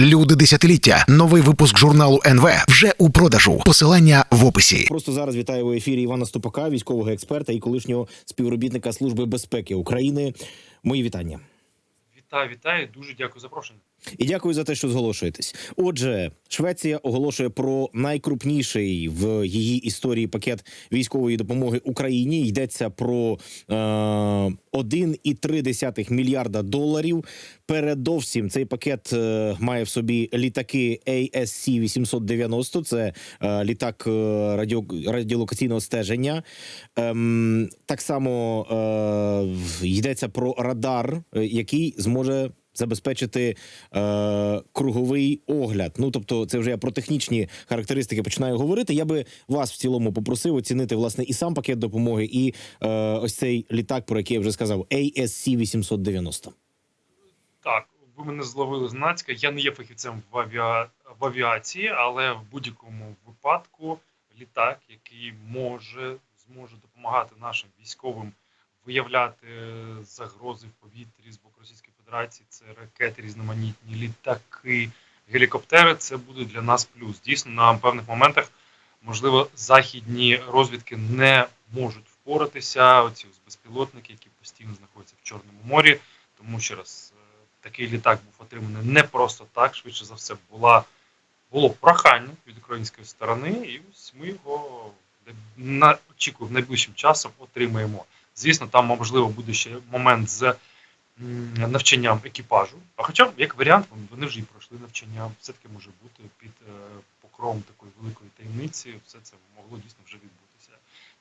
Люди десятиліття. Новий випуск журналу НВ вже у продажу. Посилання в описі. Просто зараз вітаю в ефірі Івана Ступака, військового експерта і колишнього співробітника Служби безпеки України. Мої вітання. Вітаю, вітаю. Дуже дякую за запрошення. І дякую за те, що зголошуєтесь. Отже, Швеція оголошує про найкрупніший в її історії пакет військової допомоги Україні. Йдеться про е, 1,3 мільярда доларів. Передовсім цей пакет е, має в собі літаки ASC 890 Це е, літак е, радіо, радіолокаційного стеження. Ем, так само е, йдеться про радар, е, який зможе забезпечити е, круговий огляд. Ну тобто, це вже я про технічні характеристики починаю говорити. Я би вас в цілому попросив оцінити власне і сам пакет допомоги, і е, ось цей літак, про який я вже сказав, ASC 890 Так, ви мене зловили знацька. Я не є фахівцем в, авіа... в авіації, але в будь-якому випадку літак, який може зможе допомагати нашим військовим виявляти загрози в повітрі з боку Російської Федерації, це ракети, різноманітні літаки, гелікоптери. Це буде для нас плюс. Дійсно, на певних моментах можливо західні розвідки не можуть впоратися. Оці безпілотники, які постійно знаходяться в Чорному морі. Тому ще раз е, такий літак був отриманий не просто так. Швидше за все, була було прохання від української сторони, і ось ми його на очікую найближчим часом отримаємо. Звісно, там можливо буде ще момент з навчанням екіпажу. А хоча, як варіант, вони- вже і пройшли навчання, все таки може бути під е, покровом такої великої таємниці. Все це могло дійсно вже відбутися.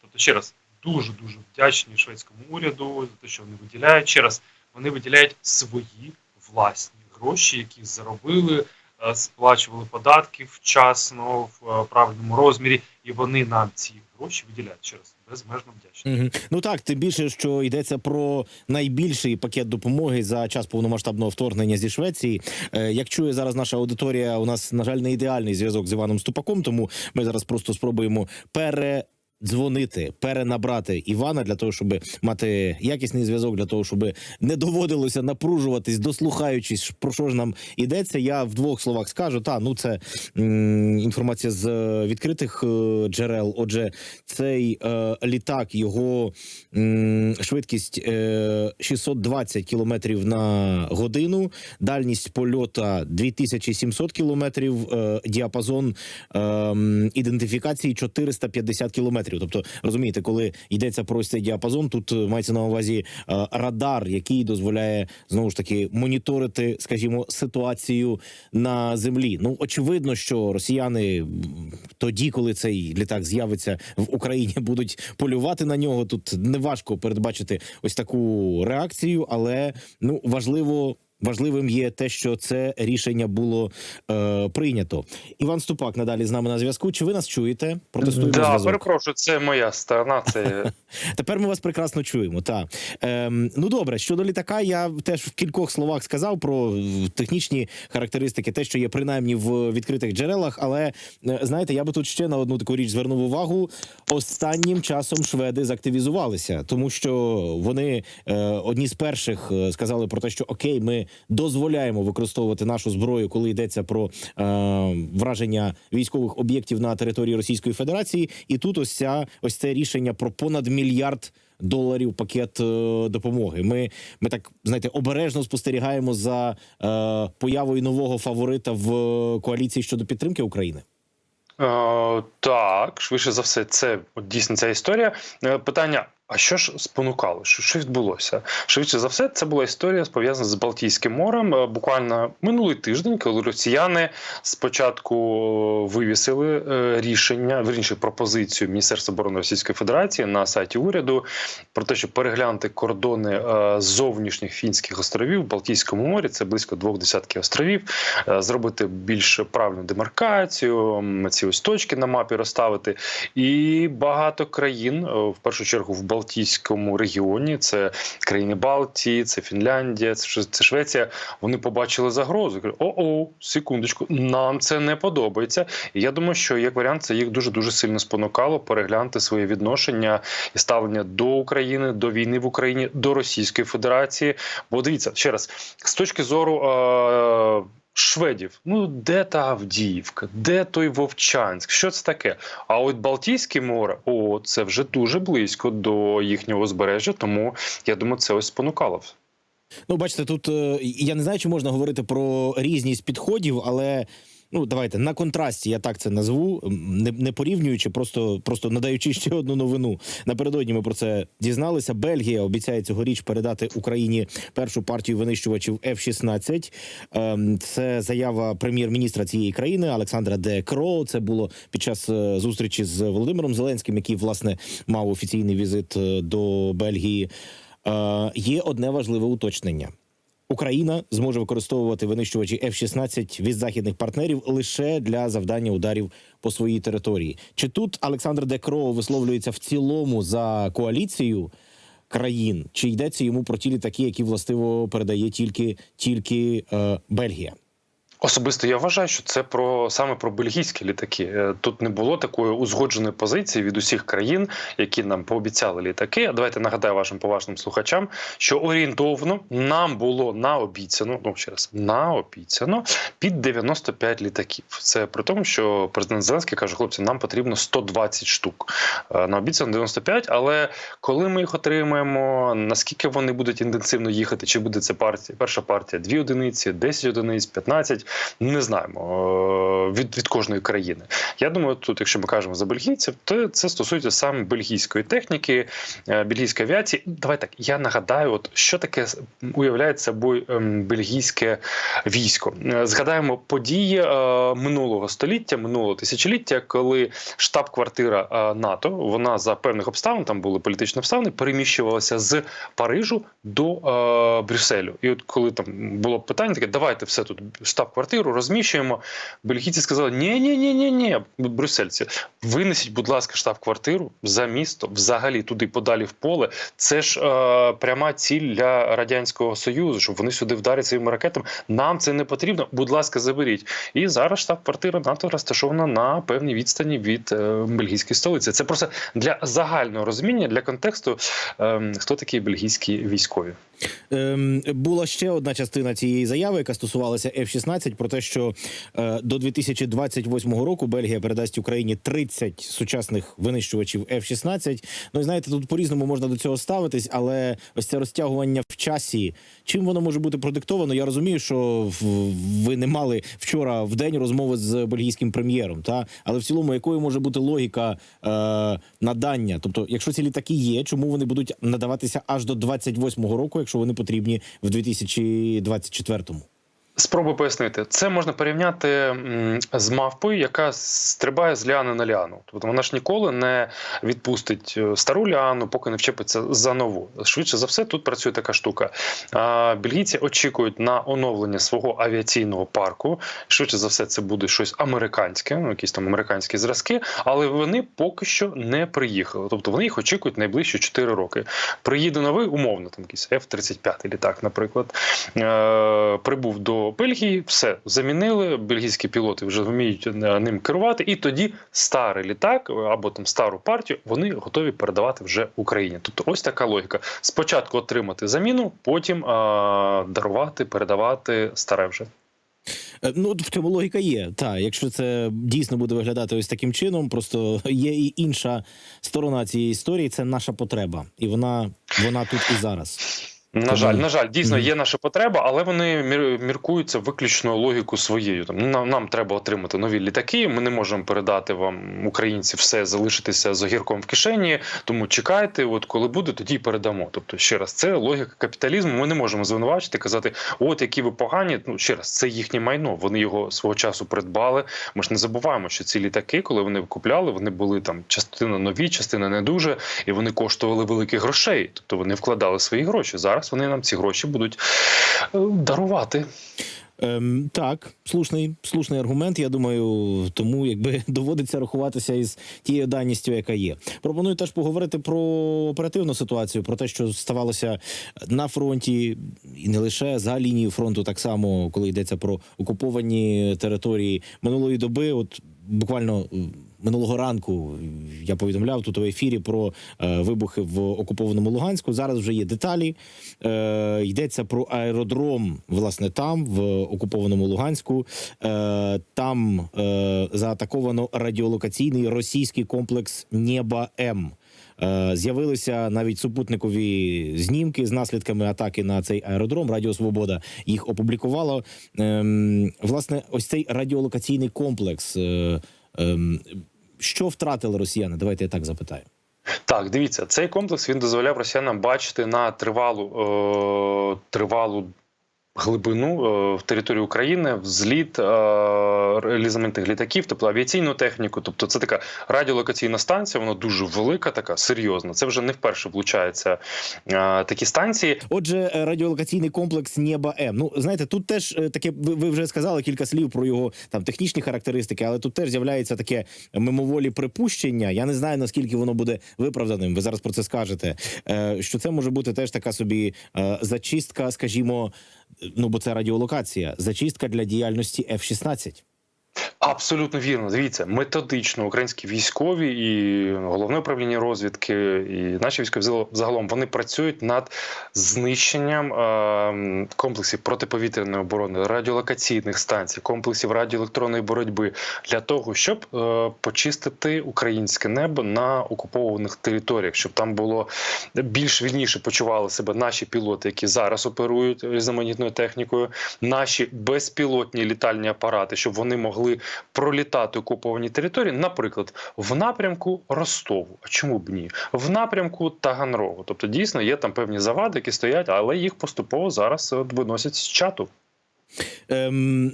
Тобто, ще раз дуже дуже вдячні шведському уряду за те, що вони виділяють. Ще раз вони виділяють свої власні гроші, які заробили, е, сплачували податки вчасно в е, правильному розмірі, і вони нам ці гроші виділяють ще раз безмежно вдячні. Угу. Ну так, тим більше, що йдеться про найбільший пакет допомоги за час повномасштабного вторгнення зі Швеції. Е, як чує зараз наша аудиторія, у нас на жаль не ідеальний зв'язок з Іваном Ступаком, тому ми зараз просто спробуємо пере. Дзвонити, перенабрати Івана для того, щоб мати якісний зв'язок, для того, щоб не доводилося напружуватись, дослухаючись, про що ж нам йдеться. Я в двох словах скажу: та ну це інформація з е, відкритих е, джерел. Отже, цей е, літак, його м, швидкість е, 620 кілометрів на годину, дальність польота 2700 кілометрів, е, діапазон е, ідентифікації 450 кілометрів. Тобто, розумієте, коли йдеться про цей діапазон, тут е, мається на увазі е, радар, який дозволяє знову ж таки моніторити, скажімо, ситуацію на землі. Ну очевидно, що росіяни тоді, коли цей літак з'явиться в Україні, будуть полювати на нього. Тут неважко передбачити ось таку реакцію, але ну важливо. Важливим є те, що це рішення було е, прийнято. Іван Ступак надалі з нами на зв'язку. Чи ви нас чуєте? Протестуємо Да, зв'язок. перепрошую, це моя сторона. Це Тепер ми вас прекрасно чуємо. Та ем, ну добре, щодо літака, я теж в кількох словах сказав про е, технічні характеристики, те, що є принаймні в відкритих джерелах. Але е, знаєте, я би тут ще на одну таку річ звернув увагу. Останнім часом шведи закtivізувалися, тому що вони е, одні з перших е, сказали про те, що окей, ми дозволяємо використовувати нашу зброю, коли йдеться про е, враження військових об'єктів на території Російської Федерації. І тут ось ця ось це рішення про понад мільярд. Доларів пакет е, допомоги. Ми, ми так знаєте, обережно спостерігаємо за е, появою нового фаворита в коаліції щодо підтримки України. е, так, швидше за все, це дійсно ця історія. Е, Питання: а що ж спонукало? Що, що відбулося? Швидше за все, це була історія пов'язана з Балтійським морем. Е, Буквально минулий тиждень, коли росіяни спочатку вивісили е, рішення, верніше пропозицію Міністерства оборони Російської Федерації на сайті уряду про те, щоб переглянути кордони е, зовнішніх фінських островів в Балтійському морі. Це близько двох десятків островів. е, Зробити більш правильну демаркацію, ці ось точки на мапі розставити. І багато країн, е, в першу чергу в Балтійському регіоні, це країни Балтії, це Фінляндія, це, Швеція. Вони побачили загрозу. Кажуть, О-о, секундочку, нам це не подобається. І я думаю, що як варіант, це їх дуже дуже сильно спонукало переглянути своє відношення і ставлення до України, до війни в Україні, до Російської Федерації. Бо дивіться ще раз, з точки зору. Е- шведів. Ну де та Авдіївка, де той Вовчанськ? Що це таке? А от Балтійське море, о, це вже дуже близько до їхнього узбережжя, тому я думаю, це ось спонукало. Ну, бачите, тут е, я не знаю, чи можна говорити про різність підходів, але. Ну, давайте на контрасті, я так це назву, не, не порівнюючи, просто, просто надаючи ще одну новину. Напередодні ми про це дізналися. Бельгія обіцяє цьогоріч передати Україні першу партію винищувачів F-16. Ем, Це заява прем'єр-міністра цієї країни Олександра Де Кро. Це було під час е, зустрічі з Володимиром Зеленським, який власне мав офіційний візит е, до Бельгії. Е, Є одне важливе уточнення. Україна зможе використовувати винищувачі F-16 від західних партнерів лише для завдання ударів по своїй території. Чи тут Олександр Декро висловлюється в цілому за коаліцію країн, чи йдеться йому про ті літаки, які властиво передає тільки, тільки е, Бельгія? Особисто я вважаю, що це про саме про бельгійські літаки. Е, Тут не було такої узгодженої позиції від усіх країн, які нам пообіцяли літаки. А Давайте нагадаю вашим поважним слухачам, що орієнтовно нам було наобіцяно, ну ще раз наобіцяно під 95 літаків. Це при тому, що президент Зеленський каже: хлопці, нам потрібно 120 штук. Е, Наобіцяно 95, але коли ми їх отримаємо, наскільки вони будуть інтенсивно їхати, чи буде це партія, перша партія 2 одиниці, 10 одиниць, 15, не знаємо е, від, від кожної країни. Я думаю, тут, якщо ми кажемо за бельгійців, то це стосується саме бельгійської техніки, е, бельгійської авіації. Давай так, я нагадаю, от що таке уявляє собою ем, бельгійське військо. Е, Згадаємо події минулого століття, минулого тисячоліття, коли штаб-квартира НАТО, вона за певних обставин, там були політичні обставини, переміщувалася з Парижу до Брюсселю. І от коли там було питання, таке, давайте все тут штаб-квартиру розміщуємо. Бельгійці сказали: ні, ні, ні, ні, ні, брюссельці, винесіть, будь ласка, штаб-квартиру за місто, взагалі туди подалі в поле. Це ж е, пряма ціль для радянського союзу, щоб вони сюди вдарять своїми ракетами. Нам це не потрібно. Будь ласка, заберіть. І зараз штаб-квартира НАТО розташована на певній відстані від е, бельгійської столиці. Це просто для загального розуміння, для контексту, е, хто такі бельгійські військові. Ем, була ще одна частина цієї заяви, яка стосувалася F-16, про те, що е, до 2028 року Бельгія передасть Україні 30 сучасних винищувачів F-16. Ну і знаєте, тут по-різному можна до цього ставитись, але ось це розтягування в часі. Чим воно може бути продиктовано? Я розумію, що ви не мали вчора в день розмови з бельгійським прем'єром, та але в цілому, якою може бути логіка е, надання? Тобто, якщо ці літаки є, чому вони будуть надаватися аж до 28-го року, якщо вони потрібні в 2024-му? Спробую пояснити, це можна порівняти з мавпою, яка стрибає з ліани на ліану. Тобто вона ж ніколи не відпустить е, стару ліану, поки не вчепиться за нову. Швидше за все, тут працює така штука. Бельгійці очікують на оновлення свого авіаційного парку. Швидше за все, це буде щось американське, ну якісь там американські зразки, але вони поки що не приїхали. Тобто вони їх очікують найближчі 4 роки. Приїде новий, умовно, там якийсь F-35 літак, наприклад, е, прибув до Бельгії, все замінили. Бельгійські пілоти вже вміють ним керувати, і тоді старий літак або там стару партію вони готові передавати вже Україні. Тобто, ось така логіка: спочатку отримати заміну, потім е, дарувати, передавати старе вже. Е, Ну в цьому логіка є. Так, якщо це дійсно буде виглядати ось таким чином, просто є і інша сторона цієї історії. Це наша потреба, і вона, вона тут і зараз. На жаль, на жаль, дійсно є наша потреба, але вони мір- міркуються виключно логіку своєю. Там ну, нам, нам треба отримати нові літаки. Ми не можемо передати вам українці все залишитися з огірком в кишені. Тому чекайте, от коли буде, тоді й передамо. Тобто, ще раз, це логіка капіталізму. Ми не можемо звинувачити, казати, от які ви погані. Ну ще раз, це їхнє майно. Вони його свого часу придбали. Ми ж не забуваємо, що ці літаки, коли вони купляли, вони були там частина нові, частина не дуже, і вони коштували великих грошей. Тобто вони вкладали свої гроші. Зараз вони нам ці гроші будуть е, дарувати. Ем, так, слушний, слушний аргумент. Я думаю, тому якби доводиться рахуватися із тією даністю, яка є. Пропоную теж поговорити про оперативну ситуацію, про те, що ставалося на фронті, і не лише за лінією фронту, так само, коли йдеться про окуповані території минулої доби. От буквально м, минулого ранку я повідомляв тут у ефірі про е, вибухи в окупованому Луганську. Зараз вже є деталі. Е, йдеться про аеродром, власне, там, в окупованому Луганську. Е, там е, заатаковано радіолокаційний російський комплекс Нєба М. Е, З'явилися навіть супутникові знімки з наслідками атаки на цей аеродром. Радіо Свобода їх опублікувало. Ем, власне, ось цей радіолокаційний комплекс. Що втратили росіяни? Давайте я так запитаю. Так, дивіться, цей комплекс він дозволяв росіянам бачити на тривалу е, тривалу глибину е, в території України взліт е, реалізаментних літаків, тобто авіаційну техніку. Тобто, це така радіолокаційна станція, вона дуже велика, така серйозна. Це вже не вперше влучаються е, такі станції. Отже, радіолокаційний комплекс Нєба М. Ну знаєте, тут теж таке. Ви, вже сказали кілька слів про його там технічні характеристики, але тут теж з'являється таке мимоволі припущення. Я не знаю наскільки воно буде виправданим. Ви зараз про це скажете. Що це може бути теж така собі зачистка, скажімо, ну бо це радіолокація, зачистка для діяльності F-16. Абсолютно вірно. Дивіться, методично українські військові і головне управління розвідки, і наші військові загалом вони працюють над знищенням е, комплексів протиповітряної оборони, радіолокаційних станцій, комплексів радіоелектронної боротьби для того, щоб е, почистити українське небо на окупованих територіях, щоб там було більш вільніше почували себе наші пілоти, які зараз оперують різноманітною технікою, наші безпілотні літальні апарати, щоб вони могли пролітати окуповані території, наприклад, в напрямку Ростову. А чому б ні? В напрямку Таганрогу. Тобто, дійсно є там певні завади, які стоять, але їх поступово зараз виносять з чату. Ем,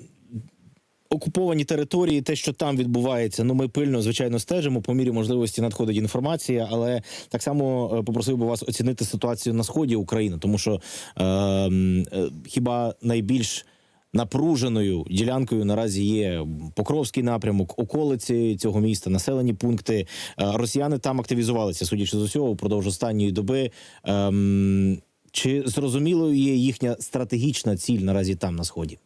окуповані території, те, що там відбувається, ну ми пильно звичайно стежимо. По мірі можливості надходить інформація, але так само е, попросив би вас оцінити ситуацію на сході України, тому що ем, е, хіба найбільш Напруженою ділянкою наразі є Покровський напрямок, околиці цього міста, населені пункти. Е, Росіяни там активізувалися, судячи з усього, впродовж останньої доби. Ем, чи зрозумілою є їхня стратегічна ціль наразі там на сході?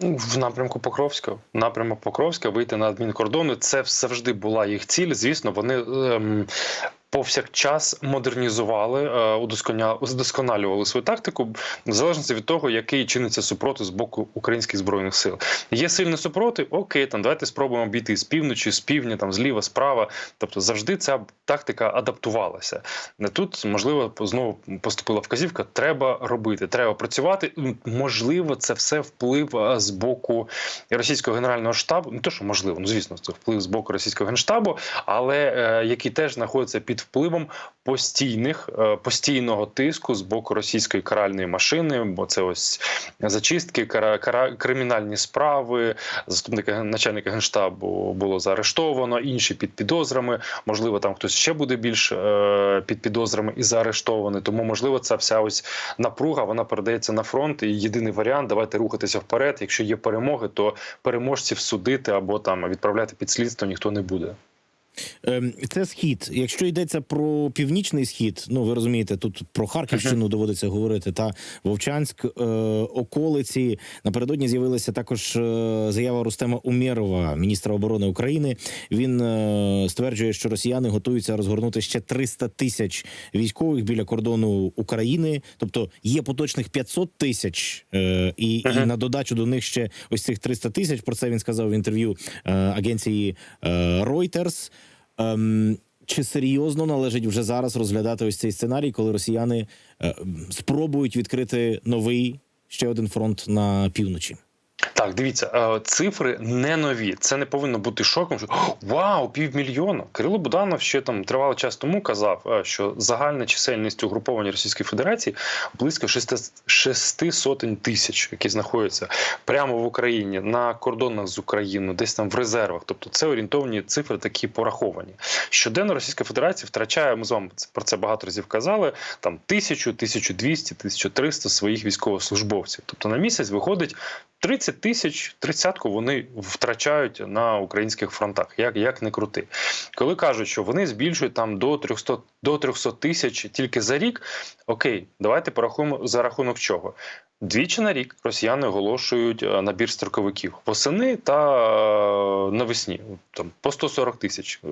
Ну, В напрямку Покровська, напрямок Покровська, вийти на адмінкордони. Це завжди була їх ціль. Звісно, вони ем, повсякчас модернізували, е, удосконалювали свою тактику, в залежності від того, який чиниться супротив з боку українських збройних сил. Є сильний супротив, окей, там давайте спробуємо обійти з півночі, з півдня, там зліва, справа. Тобто завжди ця тактика адаптувалася. Тут можливо знову поступила вказівка. Треба робити, треба працювати. Можливо, це все вплив е, з боку російського генерального штабу. Не то, що можливо, ну звісно, це вплив з боку російського генштабу, але е, який теж знаходиться під впливом постійних е, постійного тиску з боку російської каральної машини. Бо це ось зачистки, кара, кара, кримінальні справи. Заступника начальника генштабу було заарештовано, інші під підозрами. Можливо, там хтось ще буде більш е, під підозрами і заарештований. Тому можливо, ця вся ось напруга вона передається на фронт. І єдиний варіант давайте рухатися вперед. Якщо є перемоги, то переможців судити або там відправляти під слідство ніхто не буде. Ем, Це схід. Якщо йдеться про північний схід, ну ви розумієте, тут про Харківщину доводиться говорити. Та Вовчанськ, е, околиці напередодні з'явилася також е, заява Рустема Умєрова, міністра оборони України. Він е, стверджує, що росіяни готуються розгорнути ще 300 тисяч військових біля кордону України. Тобто є поточних 500 тисяч, е, і, і на додачу до них ще ось цих 300 тисяч. Про це він сказав в інтерв'ю е, агенції е, Reuters. Ем, чи серйозно належить вже зараз розглядати ось цей сценарій, коли росіяни е, спробують відкрити новий ще один фронт на півночі? Так, дивіться, е, цифри не нові. Це не повинно бути шоком. Що вау, півмільйона. Кирило Буданов ще там тривалий час тому казав, е, що загальна чисельність угруповання Російської Федерації близько шести, шести сотень тисяч, які знаходяться прямо в Україні на кордонах з Україною, десь там в резервах. Тобто це орієнтовні цифри, такі пораховані. Щоденно Російська Федерація втрачає. Ми з вами про це багато разів казали. Там тисячу, 1200, 1300 своїх військовослужбовців. Тобто на місяць виходить 30 тисяч, тридцятку вони втрачають на українських фронтах, як, як не крути. Коли кажуть, що вони збільшують там до 300, до 300 тисяч тільки за рік, окей, давайте порахуємо за рахунок чого. Двічі на рік росіяни оголошують е, набір строковиків восени та е, навесні. Там по 140 тисяч. Е,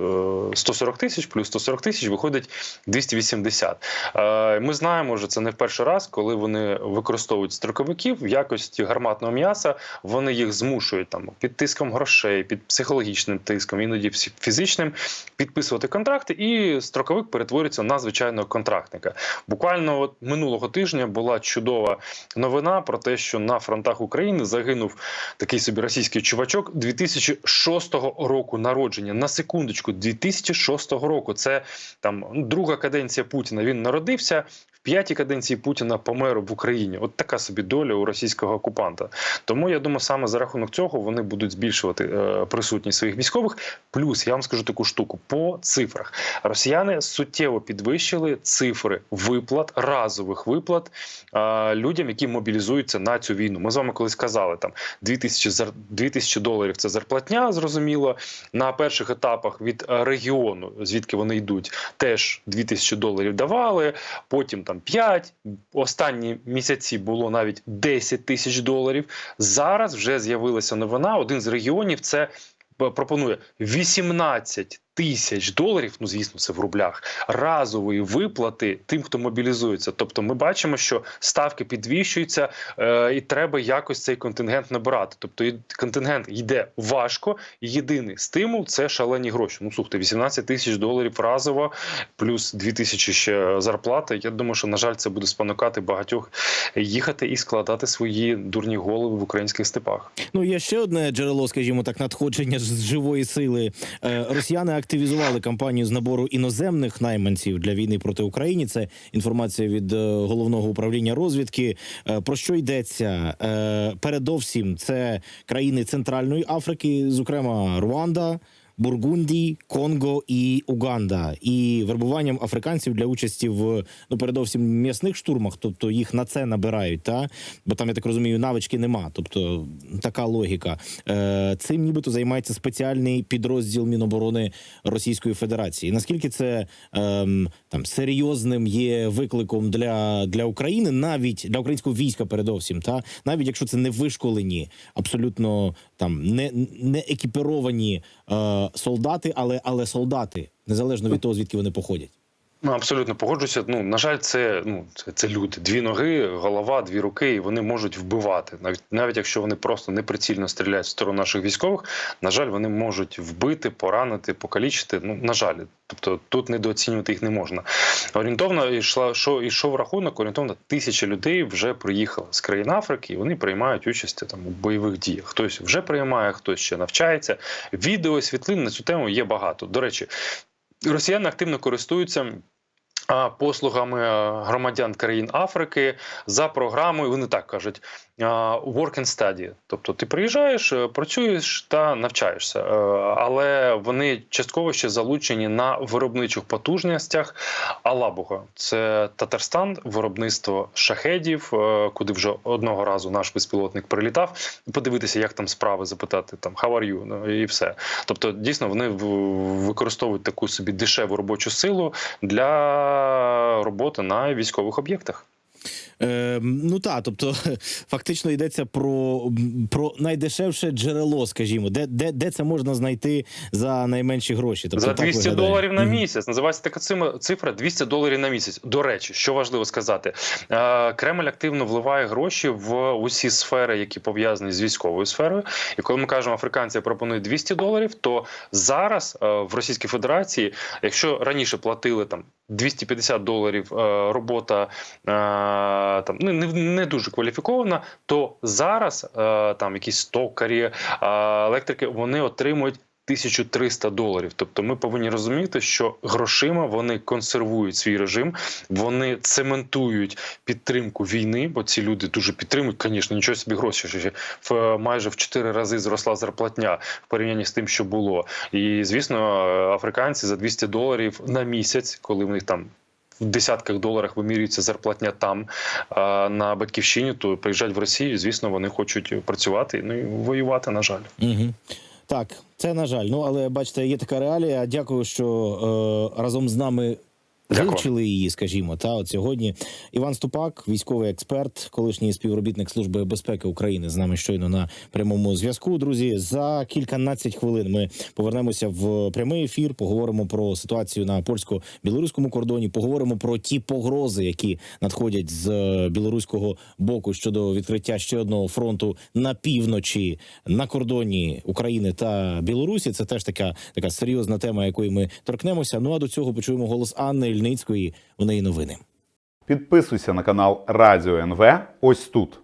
140 тисяч плюс 140 тисяч виходить 280. Е, Ми знаємо, що це не в перший раз, коли вони використовують строковиків в якості гарматного м'яса. Вони їх змушують там під тиском грошей, під психологічним тиском, іноді фізичним, підписувати контракти, і строковик перетворюється на звичайного контрактника. Буквально от минулого тижня була чудова новина про те, що на фронтах України загинув такий собі російський чувачок 2006 року народження. На секундочку, 2006 року. Це там друга каденція Путіна. Він народився. В п'ятій каденції Путіна помер в Україні. От така собі доля у російського окупанта. Тому я думаю, саме за рахунок цього вони будуть збільшувати е, присутність своїх військових. Плюс я вам скажу таку штуку по цифрах. Росіяни суттєво підвищили цифри виплат, разових виплат е, людям, які мобілізуються на цю війну. Ми з вами колись казали там 2000, зар- 2000 доларів це зарплатня, зрозуміло. На перших етапах від е, регіону, звідки вони йдуть, теж 2000 доларів давали. Потім там 5, останні місяці було навіть 10 тисяч доларів. Зараз вже з'явилася новина. Один з регіонів це п- пропонує 18 тисяч доларів. Ну звісно, це в рублях разової виплати тим, хто мобілізується. Тобто, ми бачимо, що ставки підвищуються, е, і треба якось цей контингент набирати. Тобто, і контингент йде важко. Єдиний стимул це шалені гроші. Ну слухайте, 18 тисяч доларів разово, плюс 2 тисячі ще зарплати. Я думаю, що на жаль, це буде спонукати багатьох їхати і складати свої дурні голови в українських степах. Ну є ще одне джерело, скажімо так, надходження з живої сили. Е, Росіяни активізували кампанію з набору іноземних найманців для війни проти України. Це інформація від е, головного управління розвідки. Е, Про що йдеться? Е, Передовсім це країни Центральної Африки, зокрема Руанда. Бургундії, Конго і Уганда, і вербуванням африканців для участі в ну передовсім м'ясних штурмах, тобто їх на це набирають, та бо там я так розумію, навички нема. Тобто така логіка. Е, цим нібито займається спеціальний підрозділ Міноборони Російської Федерації. Наскільки це ем, там серйозним є викликом для, для України, навіть для українського війська, передовсім, та навіть якщо це не вишколені, абсолютно там не, не екіпіровані е, солдати, але, але солдати, незалежно від того, звідки вони походять. Ну, абсолютно погоджуся. Ну на жаль, це ну це, це люди. Дві ноги, голова, дві руки, і вони можуть вбивати. Навіть навіть якщо вони просто неприцільно стріляють в сторону наших військових, на жаль, вони можуть вбити, поранити, покалічити. Ну на жаль, тобто тут недооцінювати їх не можна. Орієнтовно йшла що йшов рахунок. Орієнтовно тисяча людей вже приїхали з країн Африки, і вони приймають участь там у бойових діях. Хтось вже приймає, хтось ще навчається. Відео світлин на цю тему є багато. До речі, росіяни активно користуються. Послугами громадян країн Африки за програмою, вони так кажуть, work and study. Тобто ти приїжджаєш, е, працюєш та навчаєшся, Е, але вони частково ще залучені на виробничих потужностях Алабуга. Це Татарстан, виробництво шахедів, е, куди вже одного разу наш безпілотник прилітав. Подивитися, як там справи, запитати там how are you, ну, і все. Тобто, дійсно, вони використовують таку собі дешеву робочу силу для роботи на військових об'єктах. Е, ну так, тобто фактично йдеться про, про найдешевше джерело, скажімо, де, де, де це можна знайти за найменші гроші. Тобто, За так 200 доларів на місяць. Називається така цифра 200 доларів на місяць. До речі, що важливо сказати, е, Кремль активно вливає гроші в усі сфери, які пов'язані з військовою сферою. І коли ми кажемо, африканці пропонують 200 доларів, то зараз е, в Російській Федерації, якщо раніше платили там 250 доларів е, робота е, там не, не, дуже кваліфікована, то зараз е, там якісь токарі, е, електрики вони отримують 1300 доларів. Тобто ми повинні розуміти, що грошима вони консервують свій режим, вони цементують підтримку війни, бо ці люди дуже підтримують. Звісно, нічого собі гроші ще в е, майже в 4 рази зросла зарплатня в порівнянні з тим, що було. І звісно, е, африканці за 200 доларів на місяць, коли в них там. В десятках доларах вимірюється зарплатня там а на батьківщині, то приїжджають в Росію. Звісно, вони хочуть працювати ну і воювати. На жаль. Угу. Так, це на жаль. Ну але бачите, є така реалія. Дякую, що е, разом з нами. Вивчили її, скажімо. Та от сьогодні Іван Ступак, військовий експерт, колишній співробітник служби безпеки України, з нами щойно на прямому зв'язку. Друзі, за кільканадцять хвилин ми повернемося в прямий ефір. Поговоримо про ситуацію на польсько-білоруському кордоні. Поговоримо про ті погрози, які надходять з білоруського боку щодо відкриття ще одного фронту на півночі на кордоні України та Білорусі. Це теж така така серйозна тема, якої ми торкнемося. Ну а до цього почуємо голос Анни Ільницької. У неї новини. Підписуйся на канал Радіо НВ ось тут.